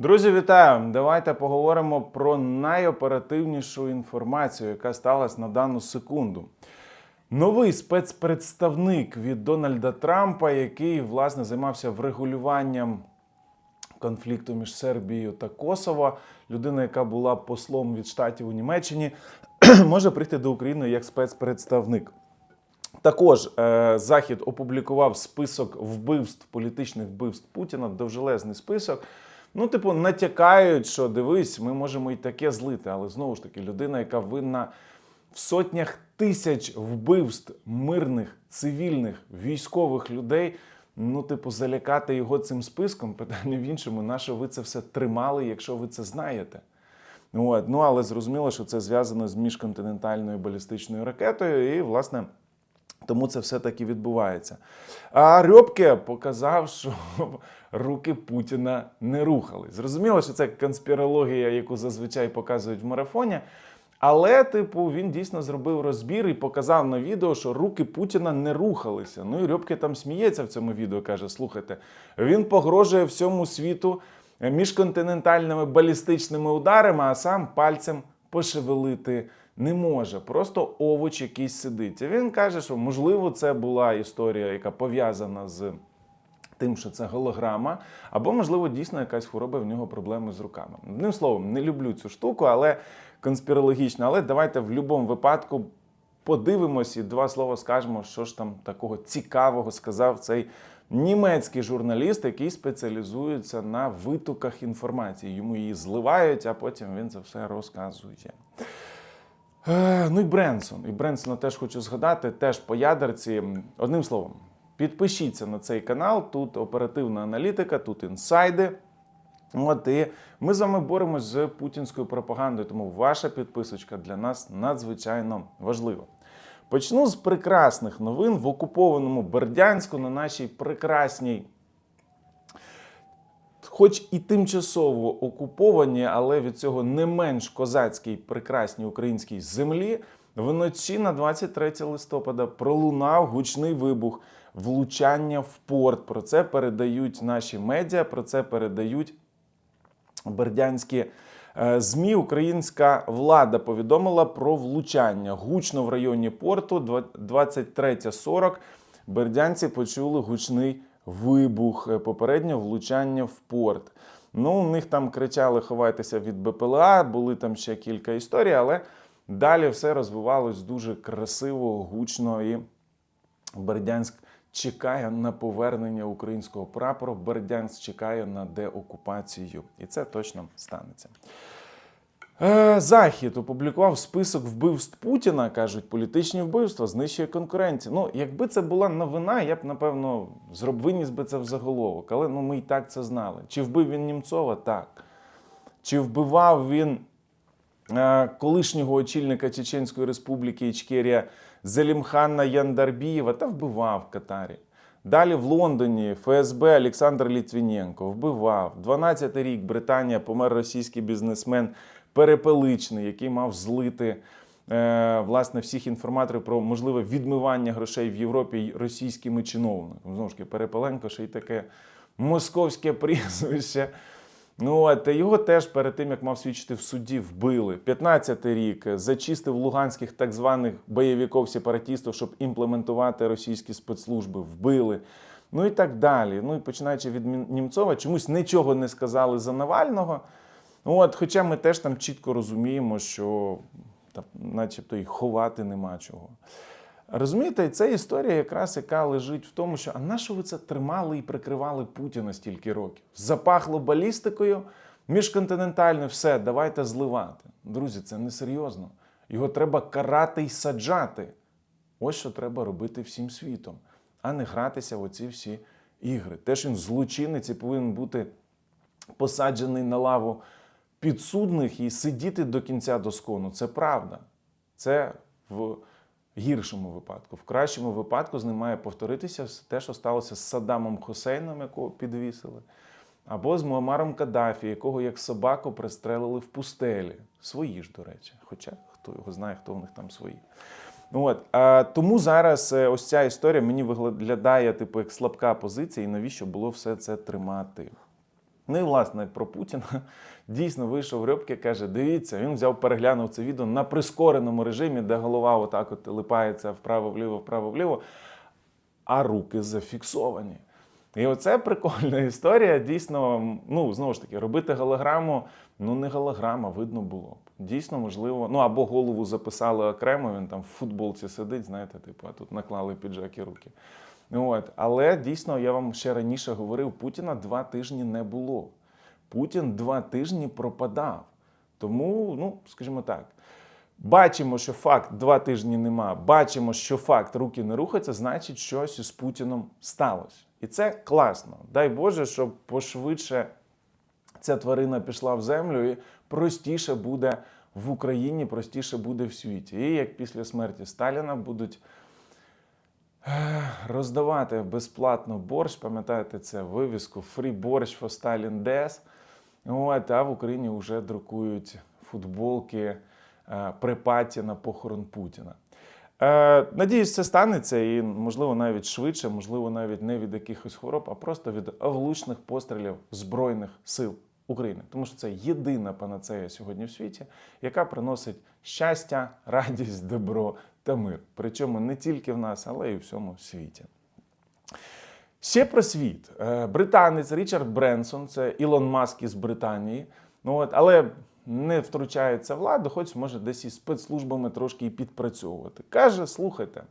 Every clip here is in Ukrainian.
Друзі, вітаю! Давайте поговоримо про найоперативнішу інформацію, яка сталася на дану секунду. Новий спецпредставник від Дональда Трампа, який власне займався врегулюванням конфлікту між Сербією та Косово, людина, яка була послом від штатів у Німеччині, може прийти до України як спецпредставник. Також е, Захід опублікував список вбивств, політичних вбивств Путіна, довжелезний список. Ну, типу, натякають, що дивись, ми можемо і таке злити. Але знову ж таки, людина, яка винна в сотнях тисяч вбивств мирних, цивільних, військових людей. Ну, типу, залякати його цим списком, питання в іншому, на що ви це все тримали, якщо ви це знаєте. От. Ну, але зрозуміло, що це зв'язано з міжконтинентальною балістичною ракетою, і, власне, тому це все таки відбувається. А Рьобке показав, що руки Путіна не рухались. Зрозуміло, що це конспірологія, яку зазвичай показують в марафоні. Але, типу, він дійсно зробив розбір і показав на відео, що руки Путіна не рухалися. Ну і Рьобке там сміється в цьому відео, каже: слухайте, він погрожує всьому світу міжконтинентальними балістичними ударами, а сам пальцем пошевелити не може. Просто овоч якийсь сидить. І він каже, що можливо це була історія, яка пов'язана з. Тим, що це голограма, або, можливо, дійсно якась хвороба в нього проблеми з руками. Одним словом, не люблю цю штуку, але конспірологічно. Але давайте в будь-якому випадку подивимось і два слова скажемо, що ж там такого цікавого сказав цей німецький журналіст, який спеціалізується на витоках інформації. Йому її зливають, а потім він це все розказує. Е, Ну і Бренсон. І Бренсона теж хочу згадати, теж по ядерці. Одним словом, підпишіться на цей канал. Тут оперативна аналітика, тут інсайди. От і ми з вами боремось з путінською пропагандою, тому ваша підписочка для нас надзвичайно важлива. Почну з прекрасних новин в окупованому Бердянську на нашій прекрасній хоч і тимчасово окуповані, але від цього не менш козацькій прекрасній українській землі, вночі на 23 листопада пролунав гучний вибух, влучання в порт. Про це передають наші медіа, про це передають бердянські. е, ЗМІ українська влада повідомила про влучання гучно в районі порту 23.40 Бердянці почули гучний вибух, е, попереднє влучання в порт. Ну, у них там кричали: ховайтеся від БПЛА, були там ще кілька історій, але далі все розвивалось дуже красиво, гучно і Бердянськ чекає на повернення українського прапору. Бердянськ чекає на деокупацію. І це точно станеться. Е, Захід опублікував список вбивств Путіна, кажуть, політичні вбивства знищує конкуренцію. Ну, якби це була новина, я б напевно зроб виніс би це в заголовок. Але ну ми і так це знали. Чи вбив він Німцова? Так. Чи вбивав він е, колишнього очільника Чеченської Республіки Ічкерія Зелімхана Яндарбієва та вбивав в Катарі. Далі в Лондоні ФСБ Олександр Літвіненко вбивав. 12-й рік Британія помер російський бізнесмен Перепеличний, який мав злити е, власне всіх інформаторів про можливе відмивання грошей в Європі російськими чиновниками. Знову ж таки, Перепеленко ще й таке московське прізвище. Ну от його теж перед тим як мав свідчити в суді, вбили. 15-й рік зачистив луганських так званих бойовиків сепаратістів, щоб імплементувати російські спецслужби, вбили. Ну і так далі. Ну і починаючи від Німцова, чомусь нічого не сказали за Навального. Ну, От, хоча ми теж там чітко розуміємо, що та, начебто і ховати нема чого. Розумієте, це історія, якраз яка лежить в тому, що а на що ви це тримали і прикривали Путіна стільки років? Запахло балістикою, міжконтинентальне, все, давайте зливати. Друзі, це несерйозно. Його треба карати і саджати. Ось що треба робити всім світом, а не гратися в оці всі ігри. Теж він злочинець і повинен бути посаджений на лаву підсудних і сидіти до кінця доскону. Це правда. Це в гіршому випадку. В кращому випадку з ним має повторитися те, що сталося з Саддамом Хусейном, якого підвісили, або з Муамаром Каддафі, якого як собаку пристрелили в пустелі. Свої ж, до речі. Хоча хто його знає, хто в них там свої. От, а, тому зараз е, ось ця історія мені виглядає типу як слабка позиція, і навіщо було все це тримати. Ну і власне про Путіна дійсно вийшов Рьобки, каже: дивіться, він взяв, переглянув це відео на прискореному режимі, де голова отак от липається вправо-вліво, вправо-вліво, а руки зафіксовані. І оце прикольна історія. Дійсно, ну знову ж таки, робити голограму, ну не голограма, видно було б. Дійсно, можливо, ну або голову записали окремо, він там в футболці сидить, знаєте, типу, а тут наклали піджак і руки. От. Але дійсно, я вам ще раніше говорив, Путіна два тижні не було. Путін два тижні пропадав. Тому, ну, скажімо так, бачимо, що факт два тижні нема, бачимо, що факт руки не рухаються, значить, щось із Путіном сталося. І це класно. Дай Боже, щоб пошвидше ця тварина пішла в землю і простіше буде в Україні, простіше буде в світі. І як після смерті Сталіна будуть роздавати безплатно борщ, пам'ятаєте це вивіску Free борщ for Stalin Death. От, а в Україні вже друкують футболки е, при паті на похорон Путіна. Е, надіюсь, це станеться і, можливо, навіть швидше, можливо, навіть не від якихось хвороб, а просто від влучних пострілів Збройних сил України. Тому що це єдина панацея сьогодні в світі, яка приносить щастя, радість, добро та мир. Причому не тільки в нас, але й у всьому світі. Ще про світ. Е, Британець Річард Бренсон, це Ілон Маск із Британії. Ну от, але не втручається влада, хоч може десь із спецслужбами трошки і підпрацьовувати. Каже: слухайте,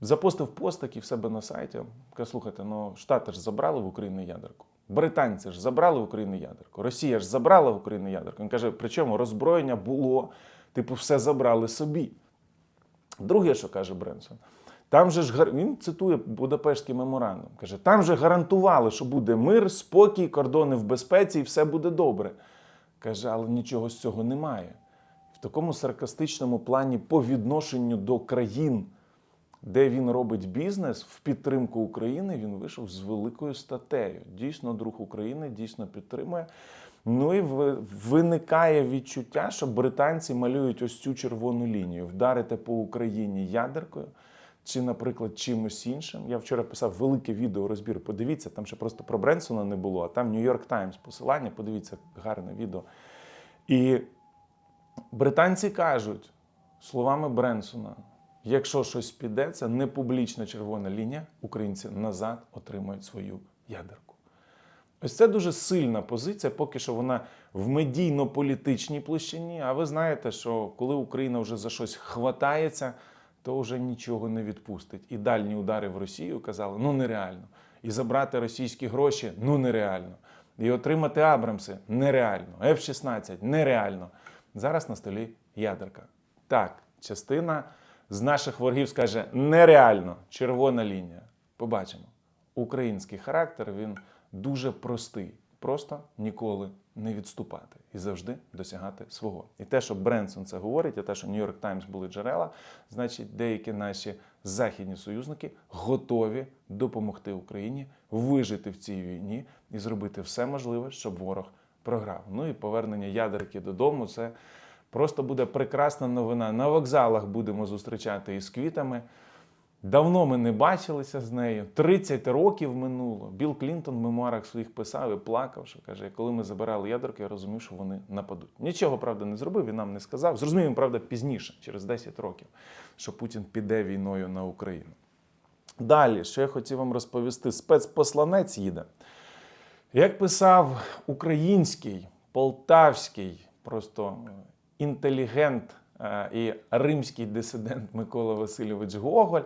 запостив пост такий в себе на сайті. Каже, слухайте, ну Штати ж забрали в Україну ядерку. Британці ж забрали в Україну ядерку. Росія ж забрала в Україну ядерку. Він каже, причому роззброєння було, типу, все забрали собі. Друге, що каже Бренсон, там же ж він цитує Будапештський меморандум. Каже, там же гарантували, що буде мир, спокій, кордони в безпеці і все буде добре. Каже, але нічого з цього немає. В такому саркастичному плані по відношенню до країн, де він робить бізнес в підтримку України, він вийшов з великою статтею. Дійсно, друг України, дійсно підтримує. Ну і виникає відчуття, що британці малюють ось цю червону лінію: вдарити по Україні ядеркою. Чи, наприклад, чимось іншим. Я вчора писав велике відео розбір. Подивіться, там ще просто про Бренсона не було, а там Нью-Йорк Таймс посилання. Подивіться, гарне відео. І британці кажуть словами Бренсона: якщо щось піде, це не публічна червона лінія, українці назад отримують свою ядерку. Ось це дуже сильна позиція, поки що вона в медійно-політичній площині. А ви знаєте, що коли Україна вже за щось хватається, то вже нічого не відпустить. І дальні удари в Росію казали, ну нереально. І забрати російські гроші ну нереально. І отримати Абрамси нереально. F-16 нереально. Зараз на столі ядерка. Так, частина з наших ворогів скаже нереально. Червона лінія. Побачимо. Український характер він дуже простий. Просто ніколи не відступати і завжди досягати свого. І те, що Бренсон це говорить, і те, що Нью-Йорк Таймс були джерела, значить, деякі наші західні союзники готові допомогти Україні вижити в цій війні і зробити все можливе, щоб ворог програв. Ну і повернення ядерки додому це просто буде прекрасна новина. На вокзалах будемо зустрічати із квітами. Давно ми не бачилися з нею. 30 років минуло. Білл Клінтон в мемуарах своїх писав і плакав, що каже, коли ми забирали ядерки, я розумів, що вони нападуть. Нічого, правда, не зробив, він нам не сказав. Зрозумів правда, пізніше, через 10 років, що Путін піде війною на Україну. Далі, що я хотів вам розповісти, спецпосланець їде. Як писав український, полтавський, просто інтелігент і римський дисидент Микола Васильович Гоголь,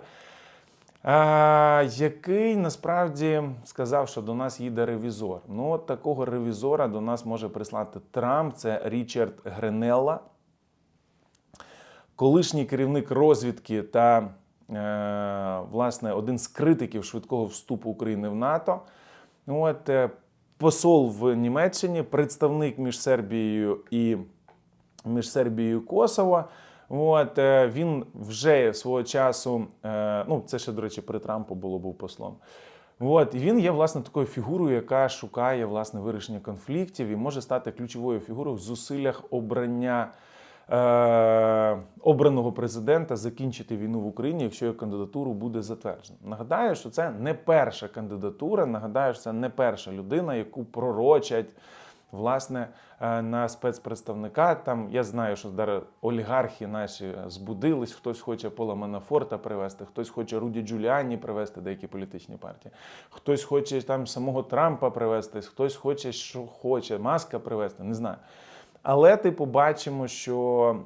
е, який насправді сказав, що до нас їде ревізор. Ну, от такого ревізора до нас може прислати Трамп, це Річард Гренелла, колишній керівник розвідки та е, власне один з критиків швидкого вступу України в НАТО. От е, посол в Німеччині, представник між Сербією і між Сербією і Косово. От е, він вже свого часу, е, ну це ще до речі, при Трампу було був послом. От і він є власне такою фігурою, яка шукає власне вирішення конфліктів і може стати ключовою фігурою в зусиллях обрання е, обраного президента закінчити війну в Україні, якщо його кандидатуру буде затверджено. Нагадаю, що це не перша кандидатура. Нагадаю, що це не перша людина, яку пророчать. Власне, е, на спецпредставника там я знаю, що зараз олігархи наші збудились. Хтось хоче Пола Манафорта привести, хтось хоче Руді Джуліані привести деякі політичні партії, хтось хоче там самого Трампа привезти, хтось хоче, що хоче, маска привести, не знаю. Але типу бачимо, що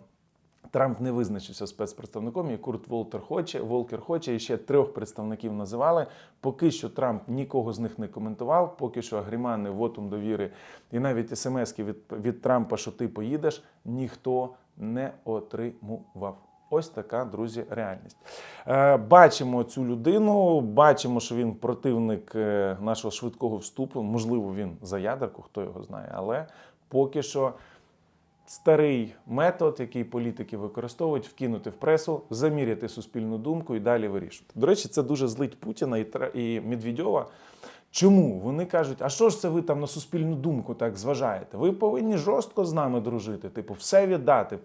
Трамп не визначився спецпредставником, і Курт Волтер хоче, Волкер хоче, і ще трьох представників називали. Поки що Трамп нікого з них не коментував, поки що агрімани, вотум довіри і навіть смски від, від Трампа, що ти поїдеш, ніхто не отримував. Ось така, друзі, реальність. Е, бачимо цю людину, бачимо, що він противник е, нашого швидкого вступу. Можливо, він за ядерку, хто його знає, але поки що старий метод, який політики використовують, вкинути в пресу, заміряти суспільну думку і далі вирішувати. До речі, це дуже злить Путіна і, і Медведєва. Чому вони кажуть, а що ж це ви там на суспільну думку так зважаєте? Ви повинні жорстко з нами дружити, типу, все віддати,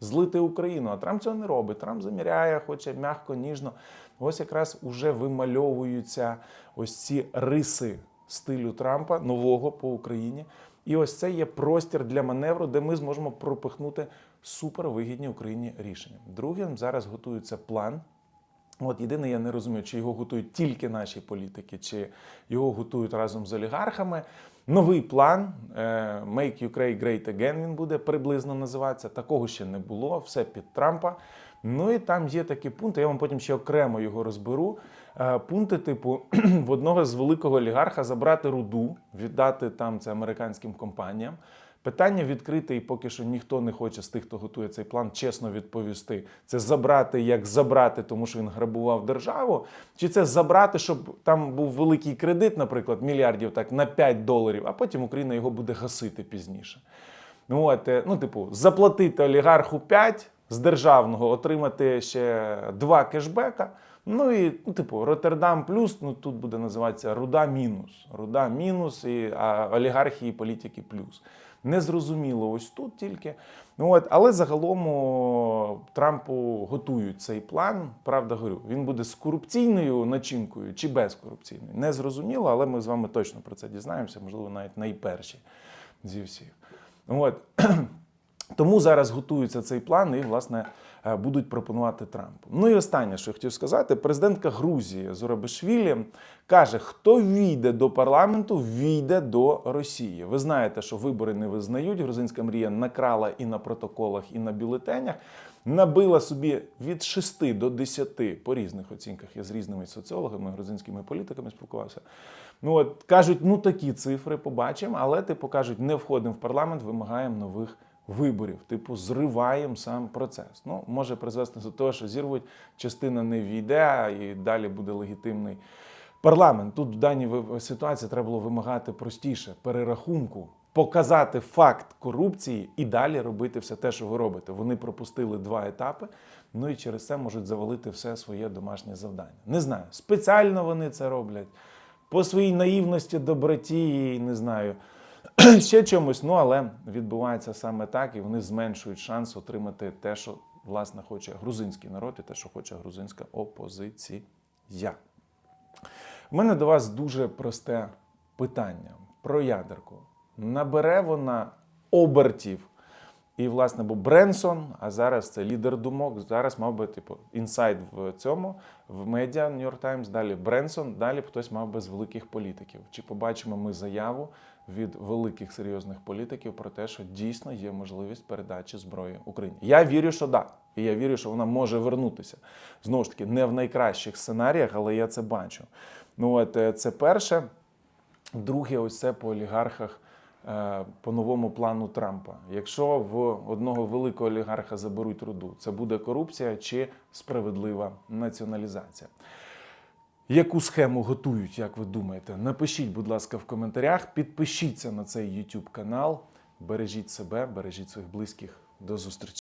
злити Україну. А Трамп цього не робить. Трамп заміряє, хоче м'яко, ніжно. Ось якраз уже вимальовуються ось ці риси стилю Трампа нового по Україні. І ось це є простір для маневру, де ми зможемо пропихнути супервигідні Україні рішення. Другим зараз готується план. От єдине, я не розумію, чи його готують тільки наші політики, чи його готують разом з олігархами. Новий план е, Make Ukraine Great Again він буде приблизно називатися. Такого ще не було, все під Трампа. Ну і там є такі пункти. Я вам потім ще окремо його розберу. Е, Пункти, типу, в одного з великого олігарха забрати руду, віддати там це американським компаніям. Питання відкрите, і поки що ніхто не хоче з тих, хто готує цей план, чесно відповісти. Це забрати як забрати, тому що він грабував державу, чи це забрати, щоб там був великий кредит, наприклад, мільярдів так на 5 доларів, а потім Україна його буде гасити пізніше. Ну, от, е, ну, типу, заплатити олігарху 5 з державного, отримати ще 2 кешбека. Ну і, ну, типу, Роттердам плюс, ну тут буде називатися Руда мінус. Руда мінус, і, а олігархії і політики плюс. Незрозуміло ось тут тільки. Ну, от, але загалом Трампу готують цей план. Правда, говорю, він буде з корупційною начинкою чи без корупційної. Незрозуміло, але ми з вами точно про це дізнаємося, можливо, навіть найперші зі всіх. От. Тому зараз готується цей план і, власне, е, будуть пропонувати Трампу. Ну і останнє, що я хотів сказати, президентка Грузії Зорабишвілі каже, хто війде до парламенту, війде до Росії. Ви знаєте, що вибори не визнають. Грузинська мрія накрала і на протоколах, і на бюлетенях. Набила собі від 6 до 10 по різних оцінках. Я з різними соціологами, грузинськими політиками спілкувався. Ну от кажуть, ну такі цифри побачимо, але типу кажуть, не входимо в парламент, вимагаємо нових виборів. Типу, зриваємо сам процес. Ну, може призвести до того, що зірвуть, частина не війде, і далі буде легітимний парламент. Тут в даній ситуації треба було вимагати простіше перерахунку, показати факт корупції і далі робити все те, що ви робите. Вони пропустили два етапи. Ну і через це можуть завалити все своє домашнє завдання. Не знаю, спеціально вони це роблять по своїй наївності, доброті, не знаю, ще чомусь. Ну але відбувається саме так, і вони зменшують шанс отримати те, що власне хоче грузинський народ, і те, що хоче грузинська опозиція. У мене до вас дуже просте питання про ядерку. Набере вона обертів. І, власне, бо Бренсон, а зараз це лідер думок. Зараз мав би, типу, інсайд в цьому, в медіа New York Times, далі Бренсон, далі б хтось мав би з великих політиків. Чи побачимо ми заяву від великих серйозних політиків про те, що дійсно є можливість передачі зброї Україні? Я вірю, що так. І я вірю, що вона може вернутися. Знову ж таки, не в найкращих сценаріях, але я це бачу. Ну, от е, це перше. Друге, ось це по олігархах е, по новому плану Трампа. Якщо в одного великого олігарха заберуть руду, це буде корупція чи справедлива націоналізація. Яку схему готують, як ви думаєте? Напишіть, будь ласка, в коментарях. Підпишіться на цей YouTube канал. Бережіть себе, бережіть своїх близьких. До зустрічі.